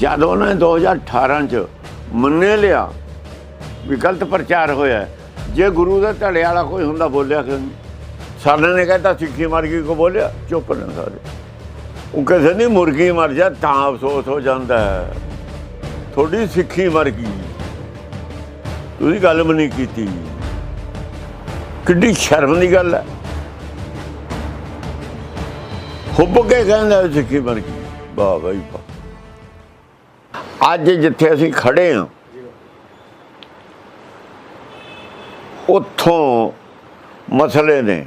ਜਦ ਉਹਨੇ 2018 ਚ ਮੰਨੇ ਲਿਆ ਵੀ ਗਲਤ ਪ੍ਰਚਾਰ ਹੋਇਆ ਜੇ ਗੁਰੂ ਦਾ ਧੜੇ ਵਾਲਾ ਕੋਈ ਹੁੰਦਾ ਬੋਲਿਆ ਕਿਉਂ ਨਹੀਂ ਸਾਡੇ ਨੇ ਕਹਿੰਦਾ ਸਿੱਖੀ ਮਰ ਗਈ ਕੋ ਬੋਲਿਆ? ਚੁੱਪ ਨੇ ਸਾਰੇ। ਉਹ ਕਹਿੰਦੇ ਨਹੀਂ ਮੁਰਗੀ ਮਰ ਜਾ ਤਾਂ ਅਫਸੋਸ ਹੋ ਜਾਂਦਾ ਹੈ। ਥੋੜੀ ਸਿੱਖੀ ਮਰ ਗਈ। ਤੁਸੀਂ ਗੱਲ ਵੀ ਨਹੀਂ ਕੀਤੀ। ਕਿੱਡੀ ਸ਼ਰਮ ਦੀ ਗੱਲ ਹੈ। ਹੁੱਬ ਕੇ ਕਹਿੰਦਾ ਸਿੱਖੀ ਮਰ ਗਈ। ਵਾਹ ਬਈ ਅੱਜ ਜਿੱਥੇ ਅਸੀਂ ਖੜੇ ਹਾਂ, ਉੱਥੋਂ ਮਸਲੇ ਨੇ।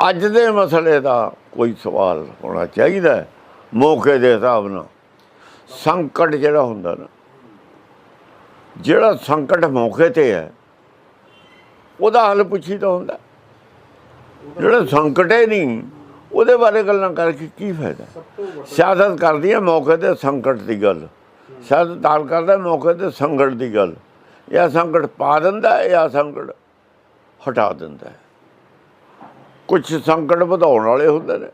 ਅੱਜ ਦੇ ਮਸਲੇ ਦਾ ਕੋਈ ਸਵਾਲ ਹੋਣਾ ਚਾਹੀਦਾ ਮੌਕੇ ਦੇ ਹਿਸਾਬ ਨਾਲ। ਸੰਕਟ ਜਿਹੜਾ ਹੁੰਦਾ ਨਾ, ਜਿਹੜਾ ਸੰਕਟ ਮੌਕੇ ਤੇ ਹੈ, ਉਹਦਾ ਹੱਲ ਪੁੱਛੀਦਾ ਹੁੰਦਾ। ਜਿਹੜਾ ਸੰਕਟ ਹੈ ਨਹੀਂ, ਉਹਦੇ ਬਾਰੇ ਗੱਲਾਂ ਕਰਕੇ ਕੀ ਫਾਇਦਾ? ਸਿਆਸਤ ਕਰਦੀ ਹੈ ਮੌਕੇ ਤੇ ਸੰਕਟ ਦੀ ਗੱਲ। ਸਿਆਸਤ ਤਾਲ ਕਰਦਾ ਮੌਕੇ ਤੇ ਸੰਕਟ ਦੀ ਗੱਲ। ਇਹ ਸੰਕਟ ਪਾ ਦਿੰਦਾ ਹੈ ਜਾਂ ਸੰਕਟ ਹਟਾ ਦਿੰਦਾ। ਕੁਝ ਸੰਕਟ ਵਧਾਉਣ ਵਾਲੇ ਹੁੰਦੇ ਨੇ।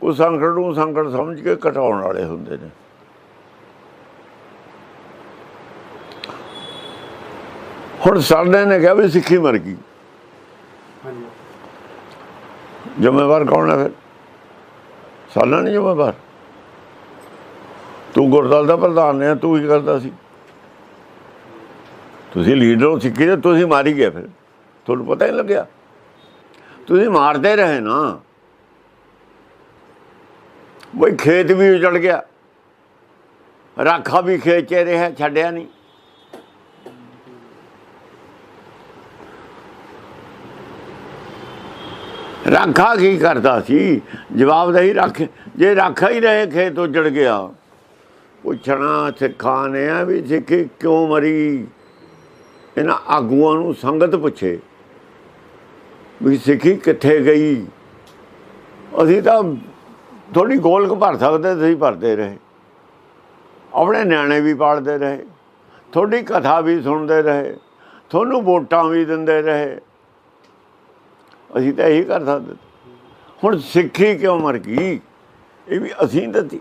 ਕੁਝ ਸੰਕਟ ਨੂੰ ਸੰਕਟ ਸਮਝ ਕੇ ਘਟਾਉਣ ਵਾਲੇ ਹੁੰਦੇ ਨੇ। ਹੁਣ ਸਾਡੇ ਨੇ ਕਿਹਾ ਵੀ ਸਿੱਖੀ ਮਰ ਗਈ। ਹਾਂਜੀ। ਜ਼ਿੰਮੇਵਾਰ ਕੌਣ ਹੈ ਫਿਰ? ਸਾਲਾ ਨਹੀਂ ਜ਼ਿੰਮੇਵਾਰ। ਗੁਰਦਲ ਦਾ ਪ੍ਰਧਾਨ ਨੇ, ਤੂੰ ਕੀ ਕਰਦਾ ਸੀ? ਤੁਸੀਂ ਲੀਡਰ ਹੋ, ਸਿੱਖੀ ਤੇ ਤੁਸੀਂ ਮਾਰੀ ਗਏ ਫਿਰ। ਤੁਹਾਨੂੰ ਪਤਾ ਹੀ ਲੱਗਿਆ। ਤੁਸੀਂ ਮਾਰਦੇ ਰਹੇ ਨਾ। ਬਈ ਖੇਤ ਵੀ ਉਜੜ ਗਿਆ। ਰਾਖਾ ਵੀ ਖੇਤ 'ਚ ਰਿਹਾ, ਛੱਡਿਆ ਨਹੀਂ ਰਾਖਾ ਕੀ ਕਰਦਾ ਸੀ? ਜਵਾਬਦੇਹੀ ਰੱਖ, ਜੇ ਰਾਖਾ ਹੀ ਰਹੇ, ਖੇਤ ਉਜੜ ਗਿਆ। ਪੁੱਛਣਾ ਸਿੱਖਾਂ ਨੇ ਆ ਵੀ ਸਿੱਖੀ ਕਿਉਂ ਮਰੀ? ਇਹਨਾਂ ਆਗੂਆਂ ਨੂੰ ਸੰਗਤ ਪੁੱਛੇ ਵੀ ਸਿੱਖੀ ਕਿੱਥੇ ਗਈ? ਅਸੀਂ ਤਾਂ ਥੋੜੀ ਗੋਲਕ ਭਰ ਸਕਦੇ ਸੀ ਭਰਦੇ ਰਹੇ। ਆਪਣੇ ਨਿਆਣੇ ਵੀ ਪਾਲਦੇ ਰਹੇ ਥੋੜੀ ਕਥਾ ਵੀ ਸੁਣਦੇ ਰਹੇ, ਤੁਹਾਨੂੰ ਵੋਟਾਂ ਵੀ ਦਿੰਦੇ ਰਹੇ। ਅਸੀਂ ਤਾਂ ਇਹੀ ਕਰ ਸਕਦੇ। ਹੁਣ ਸਿੱਖੀ ਕਿਉਂ ਮਰ ਗਈ? ਇਹ ਵੀ ਅਸੀਂ ਦਿੱਤੀ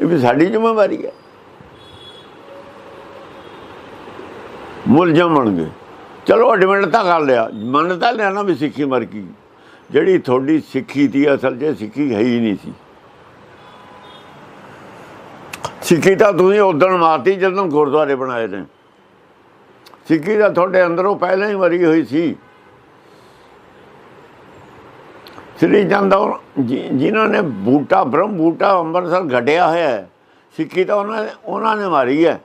ਇਹ ਵੀ ਸਾਡੀ ਜ਼ਿੰਮੇਵਾਰੀ ਹੈ। ਮੁਲਜ਼ਮ ਬਣ ਗਏ। ਚਲੋ ਐਡਮਿਟ ਤਾਂ ਕਰ ਲਿਆ। ਮੰਨ ਤਾਂ ਲਿਆ ਨਾ ਵੀ ਸਿੱਖੀ ਮਰ ਗਈ। ਜਿਹੜੀ ਤੁਹਾਡੀ ਸਿੱਖੀ ਦੀ ਅਸਲ 'ਚ ਸਿੱਖੀ ਹੈ ਹੀ ਨਹੀਂ ਸੀ। ਸਿੱਖੀ ਤਾਂ ਤੁਸੀਂ ਉਦੋਂ ਮਾਰਤੀ ਜਦੋਂ ਗੁਰਦੁਆਰੇ ਬਣਾਏ ਨੇ। ਸਿੱਖੀ ਤਾਂ ਤੁਹਾਡੇ ਅੰਦਰੋਂ ਪਹਿਲਾਂ ਹੀ ਮਰੀ ਹੋਈ ਸੀ। ਸ੍ਰੀ ਚੰਦ ਔਰ ਜਿ- ਜਿਨ੍ਹਾਂ ਨੇ ਬੂਟਾ, ਬ੍ਰਹਮ ਬੂਟਾ ਅੰਮ੍ਰਿਤਸਰ ਘਟਿਆ ਹੋਇਆ ਹੈ, ਸਿੱਖੀ ਤਾਂ ਉਹਨਾਂ ਨੇ ਉਹਨਾਂ ਨੇ ਮਾਰੀ ਹੈ।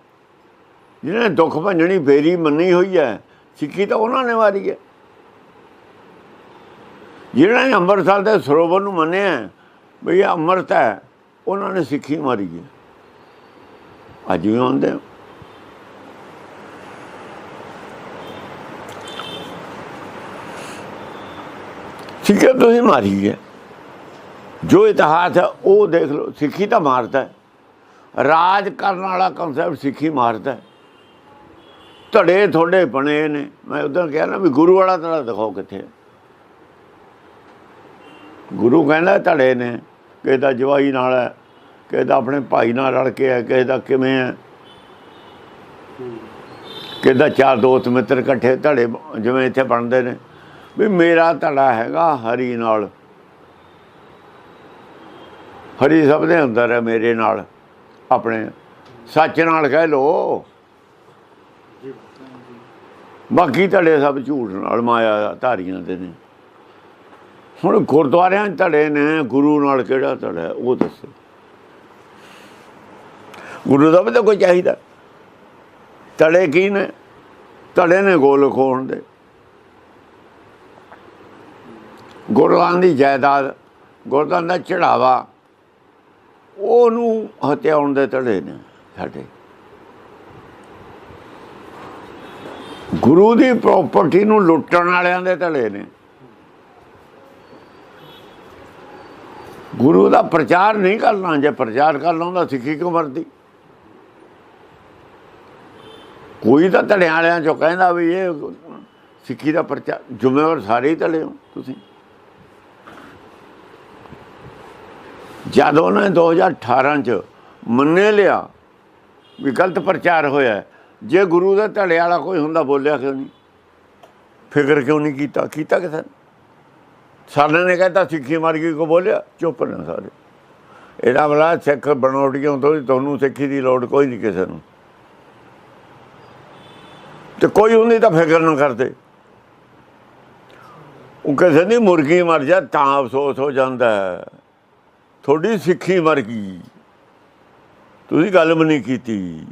ਜਿਨ੍ਹਾਂ ਨੇ ਦੁੱਖ ਭੰਜਣੀ ਫੇਰੀ ਮੰਨੀ ਹੋਈ ਹੈ, ਸਿੱਖੀ ਤਾਂ ਉਹਨਾਂ ਨੇ ਮਾਰੀ ਹੈ। ਜਿਹਨਾਂ ਨੇ ਅੰਮ੍ਰਿਤਸਰ ਦੇ ਸਰੋਵਰ ਨੂੰ ਮੰਨਿਆ ਵੀ ਇਹ ਅੰਮ੍ਰਿਤ ਹੈ, ਉਹਨਾਂ ਨੇ ਸਿੱਖੀ ਮਾਰੀ ਹੈ। ਅੱਜ ਵੀ ਆਉਂਦੇ ਹੋ। ਤੁਸੀਂ ਮਾਰੀ ਹੈ। ਜੋ ਇਤਿਹਾਸ ਹੈ, ਉਹ ਦੇਖ ਲਓ, ਸਿੱਖੀ ਤਾਂ ਮਾਰਦਾ ਹੈ। ਰਾਜ ਕਰਨ ਵਾਲਾ ਕਨਸੈਪਟ ਸਿੱਖੀ ਮਾਰਦਾ ਹੈ। ਧੜੇ ਥੋੜੇ ਬਣੇ ਨੇ। ਮੈਂ ਉਦੋਂ ਕਿਹਾ ਨਾ ਵੀ ਗੁਰੂ ਵਾਲਾ ਧੜਾ ਦਿਖਾਓ ਕਿੱਥੇ ਗੁਰੂ ਕਹਿੰਦਾ ਧੜੇ ਨੇ, ਕਿਸੇ ਦਾ ਜਵਾਈ ਨਾਲ ਹੈ, ਕਿਸੇ ਦਾ ਆਪਣੇ ਭਾਈ ਨਾਲ ਰਲ ਕੇ ਹੈ, ਕਿਸੇ ਦਾ ਕਿਵੇਂ ਹੈ। ਕਿਸੇ ਦਾ ਚਾਰ ਦੋਸਤ ਮਿੱਤਰ ਇਕੱਠੇ ਧੜੇ ਜਿਵੇਂ ਇੱਥੇ ਬਣਦੇ ਨੇ। ਵੀ ਮੇਰਾ ਧੜਾ ਹੈਗਾ ਹਰੀ ਨਾਲ। ਹਰੀ ਸਭ ਦੇ ਅੰਦਰ ਹੈ ਮੇਰੇ ਨਾਲ। ਆਪਣੇ ਸੱਚ ਨਾਲ ਕਹਿ ਲੋ। ਬਾਕੀ ਧੜੇ ਸਭ ਝੂਠ ਨਾਲ, ਮਾਇਆ ਧਾਰੀਆਂ ਦੇ ਨੇ। ਹੁਣ ਗੁਰਦੁਆਰਿਆਂ 'ਚ ਧੜੇ ਨੇ, ਗੁਰੂ ਨਾਲ ਕਿਹੜਾ ਧੜਾ ਉਹ ਦੱਸੋ। ਗੁਰੂ ਦਾ ਵੀ ਤਾਂ ਕੋਈ ਚਾਹੀਦਾ। ਧੜੇ ਕੀ ਨੇ? ਧੜੇ ਨੇ ਗੋਲ ਖੋਣ ਦੇ। ਗੁਰਦਾਂ ਦੀ ਜਾਇਦਾਦ ਗੁਰਦਾਂ ਦਾ ਚੜਾਵਾ ਉਹਨੂੰ ਹਤਿਆਉਣ ਦੇ ਧੜੇ ਨੇ ਸਾਡੇ। ਗੁਰੂ ਦੀ ਪ੍ਰਾਪਰਟੀ ਨੂੰ ਲੁੱਟਣ ਵਾਲਿਆਂ ਦੇ ਧੜੇ ਨੇ। ਗੁਰੂ ਦਾ ਪ੍ਰਚਾਰ ਨਹੀਂ ਕਰਨਾ, ਜੇ ਪ੍ਰਚਾਰ ਕਰ ਲਾਉਂਦਾ ਸਿੱਖੀ ਕਿਉਂ ਮਰਦੀ ਕੋਈ ਤਾਂ ਧੜਿਆਂ ਵਾਲਿਆਂ ਚੋਂ ਕਹਿੰਦਾ ਵੀ ਇਹ ਸਿੱਖੀ ਦਾ ਪ੍ਰਚਾਰ, ਜ਼ਿੰਮੇਵਾਰ ਸਾਰੇ ਹੀ ਧੜੇ ਹੋ ਤੁਸੀਂ। ਜਦ ਉਹਨੇ 2018 ਚ ਮੰਨੇ ਲਿਆ ਵੀ ਗਲਤ ਪ੍ਰਚਾਰ ਹੋਇਆ ਜੇ ਗੁਰੂ ਦਾ ਧੜੇ ਵਾਲਾ ਕੋਈ ਹੁੰਦਾ ਬੋਲਿਆ ਕਿਉਂ ਨਹੀਂ? ਫਿਕਰ ਕਿਉਂ ਨਹੀਂ ਕੀਤਾ? ਕੀਤਾ ਕਿਸੇ ਨੇ ਸਾਰਿਆਂ ਨੇ ਕਹਿੰਦਾ ਸਿੱਖੀ ਮਰ ਗਈ ਕੋ ਬੋਲਿਆ? ਚੁੱਪ ਨੇ ਸਾਰੇ। ਇਹਦਾ ਬਲਾ ਸਿੱਖ ਬਣਾਉਟੀਆਂ ਤੋਂ ਤੁਹਾਨੂੰ ਸਿੱਖੀ ਦੀ ਲੋੜ ਕੋਈ ਨਹੀਂ ਕਿਸੇ ਨੂੰ। ਤੇ ਕੋਈ ਉਹਦੀ ਤਾਂ ਫਿਕਰ ਨਾ ਕਰਦੇ। ਉਹ ਕਿਸੇ ਦੀ ਮੁਰਗੀ ਮਰ ਜਾ ਤਾਂ ਅਫਸੋਸ ਹੋ ਜਾਂਦਾ ਹੈ। ਤੁਹਾਡੀ ਸਿੱਖੀ ਮਰ ਗਈ। ਤੁਸੀਂ ਗੱਲ ਵੀ ਨਹੀਂ ਕੀਤੀ।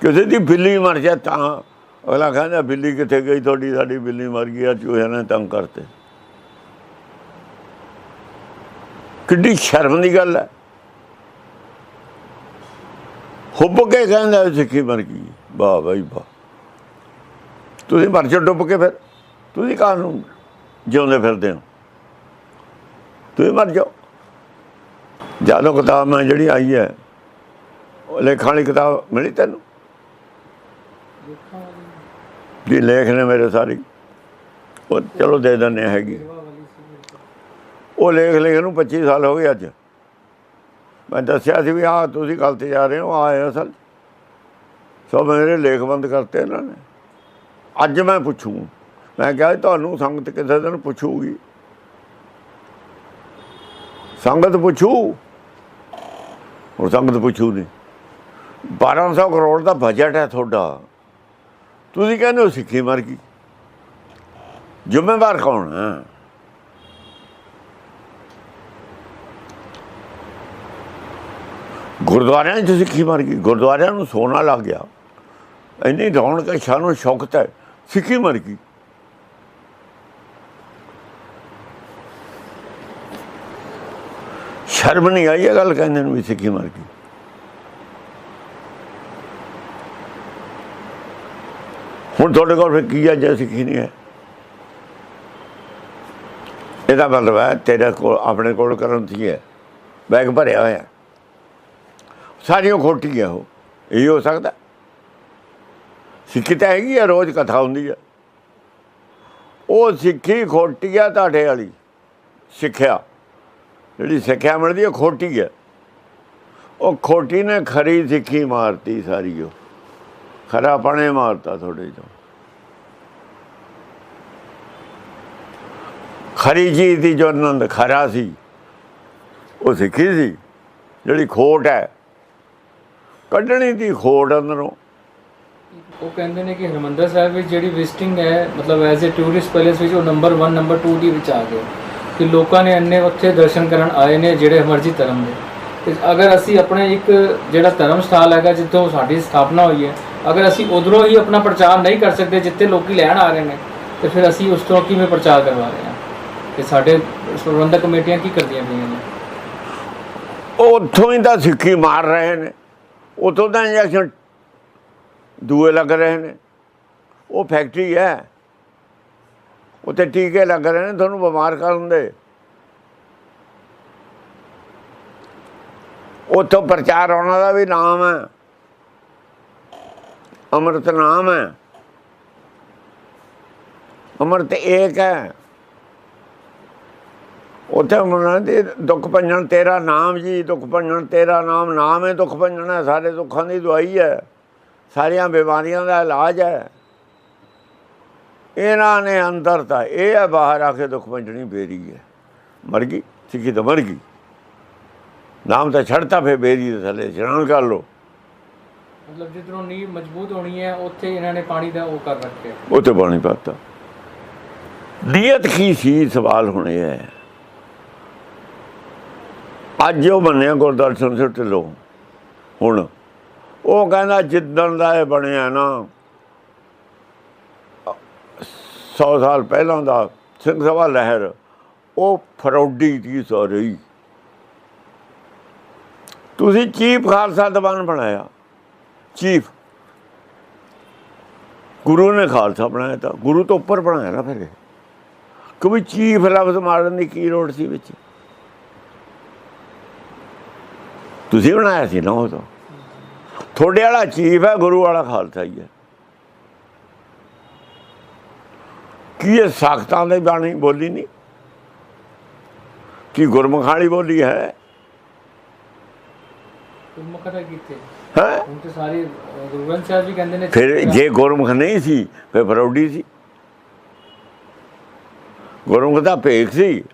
ਕਿਸੇ ਦੀ ਬਿੱਲੀ ਮਰ ਜਾ ਤਾਂ ਅਗਲਾ ਕਹਿੰਦਾ, ਬਿੱਲੀ ਕਿੱਥੇ ਗਈ? ਤੁਹਾਡੀ ਸਾਡੀ ਬਿੱਲੀ ਮਰ ਗਈ ਆ ਚੂਹਿਆਂ ਨੇ ਤੰਗ ਕਰਤੇ। ਕਿੱਡੀ ਸ਼ਰਮ ਦੀ ਗੱਲ ਹੈ। ਹੁੱਬ ਕੇ ਕਹਿੰਦਾ ਸਿੱਖੀ ਮਰ ਗਈ। ਵਾਹ ਬਈ ਵਾਹ। ਤੁਸੀਂ ਮਰ ਜਾ ਡੁੱਬ ਕੇ ਫਿਰ। ਤੁਸੀਂ ਕਾਹਨੂੰ ਜਿਉਂਦੇ ਫਿਰਦੇ ਹੋ। ਤੁਸੀਂ ਮਰ ਜਾਓ। ਜਦੋਂ ਕਿਤਾਬ ਮੈਂ ਜਿਹੜੀ ਆਈ ਹੈ, ਉਹ ਲੇਖਾਂ ਵਾਲੀ ਕਿਤਾਬ ਮਿਲੀ ਤੈਨੂੰ? ਜੀ, ਲੇਖ ਨੇ ਮੇਰੇ ਸਾਰੀ। ਉਹ ਚਲੋ ਦੇ ਦਿੰਦੇ ਹੈਗੀ। ਉਹ ਲੇਖ ਲਿਖੇ ਨੂੰ 25 ਸਾਲ ਹੋ ਗਏ ਅੱਜ। ਮੈਂ ਦੱਸਿਆ ਸੀ ਵੀ ਆ ਤੁਸੀਂ ਗੱਲ ਤੇ ਜਾ ਰਹੇ ਹੋ ਆਏ ਅਸਲ ਸੋ ਮੇਰੇ ਲੇਖ ਬੰਦ ਕਰਤੇ ਇਹਨਾਂ ਨੇ। ਅੱਜ ਮੈਂ ਪੁੱਛੂ। ਮੈਂ ਕਿਹਾ ਤੁਹਾਨੂੰ ਸੰਗਤ ਕਿਸੇ ਦਿਨ ਪੁੱਛੂਗੀ। ਸੰਗਤ ਪੁੱਛੂ। ਉਹ ਸੰਗਤ ਪੁੱਛੂ ਨਹੀਂ 1200 ਕਰੋੜ ਦਾ ਬਜਟ ਹੈ ਤੁਹਾਡਾ। ਤੁਸੀਂ ਕਹਿੰਦੇ ਹੋ ਸਿੱਖੀ ਮਰ ਗਈ। ਜ਼ਿੰਮੇਵਾਰ ਕੌਣ ਹੈ? ਗੁਰਦੁਆਰਿਆਂ 'ਚ ਸਿੱਖੀ ਮਰ ਗਈ। ਗੁਰਦੁਆਰਿਆਂ ਨੂੰ ਸੋਨਾ ਲੱਗ ਗਿਆ। ਇੰਨੀ ਰੌਣਕ ਸ਼ਾਨੋ ਸ਼ੌਕਤ ਹੈ। ਸਿੱਖੀ ਮਰ ਗਈ। ਸ਼ਰਮ ਨਹੀਂ ਆਈ ਇਹ ਗੱਲ ਕਹਿੰਦੇ ਨੂੰ ਵੀ ਸਿੱਖੀ ਮਰ ਗਈ। ਹੁਣ ਤੁਹਾਡੇ ਕੋਲ ਫਿਰ ਕੀ ਹੈ ਜੇ ਸਿੱਖੀ ਨਹੀਂ ਹੈ? ਇਹਦਾ ਮਤਲਬ ਹੈ ਤੇਰੇ ਕੋਲ, ਆਪਣੇ ਕੋਲ ਕਰਨ ਦੀ ਹੈ। ਬੈਗ ਭਰਿਆ ਹੋਇਆ ਸਾਰੀਆਂ ਖੋਟੀ ਹੈ ਉਹ। ਇਹ ਹੋ ਸਕਦਾ। ਸਿੱਖੀ ਤਾਂ ਹੈਗੀ ਆ ਰੋਜ਼ ਕਥਾ ਹੁੰਦੀ ਆ ਉਹ ਸਿੱਖੀ ਖੋਟੀ ਆ ਤੁਹਾਡੇ ਵਾਲੀ। ਸਿੱਖਿਆ। ਜਿਹੜੀ ਸਿੱਖਿਆ ਮਿਲਦੀ ਉਹ ਖੋਟੀ ਹੈ ਉਹ ਖੋਟੀ ਨੇ ਖਰੀ ਸਿੱਖੀ ਮਾਰਤੀ ਸਾਰੀ ਉਹ। ਖਰਾ ਪਣੇ ਮਾਰਤਾ ਤੁਹਾਡੇ ਚੋਂ। ਖਰੀ ਜੀ ਦੀ ਜੋ ਆਨੰਦ ਖਰਾ ਸੀ, ਉਹ ਸਿੱਖੀ ਸੀ। ਜਿਹੜੀ ਖੋਟ ਹੈ, ਕੱਢਣੀ ਦੀ ਖੋਟ ਅੰਦਰੋਂ। ਉਹ ਕਹਿੰਦੇ ਨੇ ਕਿ ਹਰਮੰਦਰ ਸਾਹਿਬ ਵਿੱਚ ਜਿਹੜੀ ਵਿਜ਼ਿਟਿੰਗ ਹੈ, ਮਤਲਬ ਐਜ਼ ਅ ਟੂਰਿਸਟ ਪੈਲੇਸ ਵਿੱਚ ਉਹ ਨੰਬਰ 1 ਨੰਬਰ 2 ਦੀ ਵਿੱਚ ਆ ਗਿਆ ਕਿ ਲੋਕਾਂ ਨੇ ਇੰਨੇ ਉੱਥੇ ਦਰਸ਼ਨ ਕਰਨ ਆਏ ਨੇ ਜਿਹੜੇ ਮਰਜ਼ੀ ਧਰਮ ਦੇ। ਤੇ ਅਗਰ ਅਸੀਂ ਆਪਣੇ ਇੱਕ ਜਿਹੜਾ ਧਰਮ ਸਥਾਨ ਹੈਗਾ, ਜਿੱਥੋਂ ਸਾਡੀ ਸਥਾਪਨਾ ਹੋਈ ਹੈ, ਅਗਰ ਅਸੀਂ ਉਧਰੋਂ ਹੀ ਆਪਣਾ ਪ੍ਰਚਾਰ ਨਹੀਂ ਕਰ ਸਕਦੇ ਜਿੱਥੇ ਲੋਕੀ ਲੈਣ ਆ ਰਹੇ ਨੇ, ਤੇ ਫਿਰ ਅਸੀਂ ਉਸ ਤੋਂ ਕਿਵੇਂ ਪ੍ਰਚਾਰ ਕਰਵਾ ਰਹੇ ਹਾਂ? ਕਿ ਸਾਡੇ ਪ੍ਰਬੰਧਕ ਕਮੇਟੀਆਂ ਕੀ ਕਰਦੀਆਂ ਪਈਆਂ ਨੇ? ਉਹ ਉੱਥੋਂ ਹੀ ਤਾਂ ਸਿੱਖੀ ਮਾਰ ਰਹੇ ਨੇ। ਉੱਥੋਂ ਦਾ ਇੰਜੈਕਸ਼ਨ ਦੂਏ ਲੱਗ ਰਹੇ ਨੇ। ਉਹ ਫੈਕਟਰੀ ਹੈ। ਉੱਥੇ ਟੀਕੇ ਲੱਗ ਰਹੇ ਨੇ, ਤੁਹਾਨੂੰ ਬਿਮਾਰ ਕਰਨ ਦੇ ਉੱਥੋਂ ਪ੍ਰਚਾਰ ਉਹਨਾਂ ਦਾ ਵੀ ਨਾਮ ਹੈ। ਅੰਮ੍ਰਿਤ ਨਾਮ ਹੈ। ਅੰਮ੍ਰਿਤ ਏਕ ਹੈ। ਉੱਥੇ ਉਹਨਾਂ ਦੇ ਦੁੱਖ ਭੰਜਣ ਤੇਰਾ ਨਾਮ ਜੀ, ਦੁੱਖ ਭੰਜਣ ਤੇਰਾ ਨਾਮ ਨਾਮ ਹੈ ਦੁੱਖ ਭੰਜਨ ਹੈ ਸਾਰੇ ਦੁੱਖਾਂ ਦੀ ਦਵਾਈ ਹੈ। ਸਾਰੀਆਂ ਬਿਮਾਰੀਆਂ ਦਾ ਇਲਾਜ ਹੈ। ਇਹਨਾਂ ਨੇ ਅੰਦਰ ਤਾਂ ਇਹ ਹੈ ਬਾਹਰ ਆ ਕੇ ਦੁੱਖ ਭੰਜਣੀ ਬੇਰੀ ਹੈ। ਮਰ ਗਈ ਸਿੱਖੀ ਤਾਂ ਮਰ ਗਈ। ਨਾਮ ਤਾਂ ਛੱਡਤਾ ਫੇ ਬੇਰੀ ਦੇ ਥੱਲੇ ਇਸ਼ਨਾਨ ਕਰ ਲੋ ਮਤਲਬ ਜਿੱਧਰੋਂ ਨੀਂਹ ਮਜ਼ਬੂਤ ਹੋਣੀ ਹੈ ਉੱਥੇ ਇਹਨਾਂ ਨੇ ਪਾਣੀ ਦਾ ਉਹ ਕਰ ਰੱਖਿਆ। ਉੱਥੇ ਪਾਣੀ ਪਾਤਾ। ਨੀਅਤ ਕੀ ਸੀ ਸਵਾਲ ਹੋਣੇ ਹੈ। ਅੱਜ ਉਹ ਮੰਨਿਆ ਗੁਰਦਰਸ਼ਨ ਸਿੰਘ ਢਿੱਲੋਂ। ਹੁਣ ਉਹ ਕਹਿੰਦਾ ਜਿੱਦਣ ਦਾ ਇਹ ਬਣਿਆ ਨਾ 100 ਸਾਲ ਪਹਿਲਾਂ ਦਾ ਸਿੰਘ ਸਭਾ ਲਹਿਰ, ਉਹ ਫਰੌਡੀ ਦੀ ਰਹੀ। ਤੁਸੀਂ ਚੀਫ ਖਾਲਸਾ ਦੀਵਾਨ ਬਣਾਇਆ। ਚੀਫ। ਗੁਰੂ ਨੇ ਖਾਲਸਾ ਬਣਾਇਆ ਤਾਂ, ਗੁਰੂ ਤੋਂ ਉੱਪਰ ਬਣਾਇਆ ਨਾ ਫਿਰ ਕਿਉਂਕਿ ਚੀਫ ਲਫ਼ਜ਼ ਮਾਰਨ ਦੀ ਕੀ ਲੋੜ ਸੀ ਵਿੱਚ? ਤੁਸੀਂ ਬਣਾਇਆ ਸੀ ਨਾ ਉਹ ਤਾਂ। ਤੁਹਾਡੇ ਵਾਲਾ ਚੀਫ ਹੈ, ਗੁਰੂ ਵਾਲਾ ਖਾਲਸਾ ਹੀ ਹੈ। ਕੀ ਇਹ ਸਾਖਤਾਂ ਦੇ ਬਾਣੀ ਬੋਲੀ ਨਹੀਂ? ਕੀ ਗੁਰਮੁਖਾਲੀ ਬੋਲੀ ਹੈ? ਕੀਤੇ। ਹੈ? ਹੁਣ ਤੇ ਸਾਰੇ ਅਹ, ਗੁਰੂ ਗ੍ਰੰਥ ਸਾਹਿਬ ਜੀ ਕਹਿੰਦੇ ਨੇ ਫਿਰ ਜੇ ਗੁਰਮੁਖ ਨਹੀਂ ਸੀ ਫਿਰ ਫਰੌਡੀ ਸੀ। ਗੁਰਮੁਖ ਦਾ ਭੇਖ ਸੀ।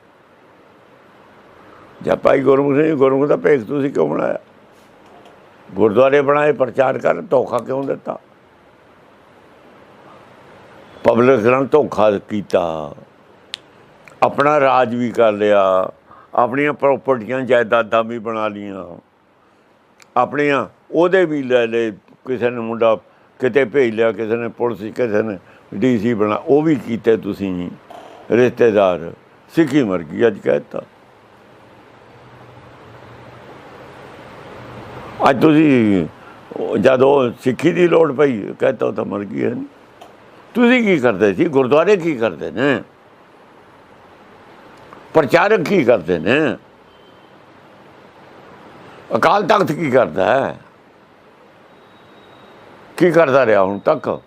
ਜਾਂ ਭਾਈ ਗੁਰਮੁਖ ਨਹੀਂ ਗੁਰਮੁਖ ਦਾ ਭੇਖ ਤੁਸੀਂ ਕਿਉਂ ਬਣਾਇਆ? ਗੁਰਦੁਆਰੇ ਬਣਾਏ ਪ੍ਰਚਾਰ ਕਰ ਧੋਖਾ ਕਿਉਂ ਦਿੱਤਾ? ਪਬਲਿਕ ਨਾਲ ਧੋਖਾ ਕੀਤਾ। ਆਪਣਾ ਰਾਜ ਵੀ ਕਰ ਲਿਆ। ਆਪਣੀਆਂ ਪ੍ਰਾਪਰਟੀਆਂ, ਜਾਇਦਾਦਾਂ ਵੀ ਬਣਾ ਲੀਆਂ ਆਪਣੀਆਂ ਉਹਦੇ ਵੀ ਲੈ ਲਏ। ਕਿਸੇ ਨੇ ਮੁੰਡਾ ਕਿਤੇ ਭੇਜ ਲਿਆ, ਕਿਸੇ ਨੇ ਪੁਲਿਸ, ਕਿਸੇ ਨੇ ਡੀਸੀ ਬਣਾ, ਉਹ ਵੀ ਕੀਤੇ ਤੁਸੀਂ ਰਿਸ਼ਤੇਦਾਰ। ਸਿੱਖੀ ਮਰ ਗਈ, ਅੱਜ ਕਹਿਤਾ ਅੱਜ ਤੁਸੀਂ ਉਹ ਜਦੋਂ ਸਿੱਖੀ ਦੀ ਲੋੜ ਪਈ ਕਹਿਤਾ ਉਹ ਤਾਂ ਮਰ ਗਈ ਹੈ ਨੀ। ਤੁਸੀਂ ਕੀ ਕਰਦੇ ਸੀ? ਗੁਰਦੁਆਰੇ ਕੀ ਕਰਦੇ ਨੇ? ਪ੍ਰਚਾਰਕ ਕੀ ਕਰਦੇ ਨੇ? ਅਕਾਲ ਤਖਤ ਕੀ ਕਰਦਾ ਹੈ? ਕੀ ਕਰਦਾ ਰਿਹਾ ਹੁਣ ਤੱਕ?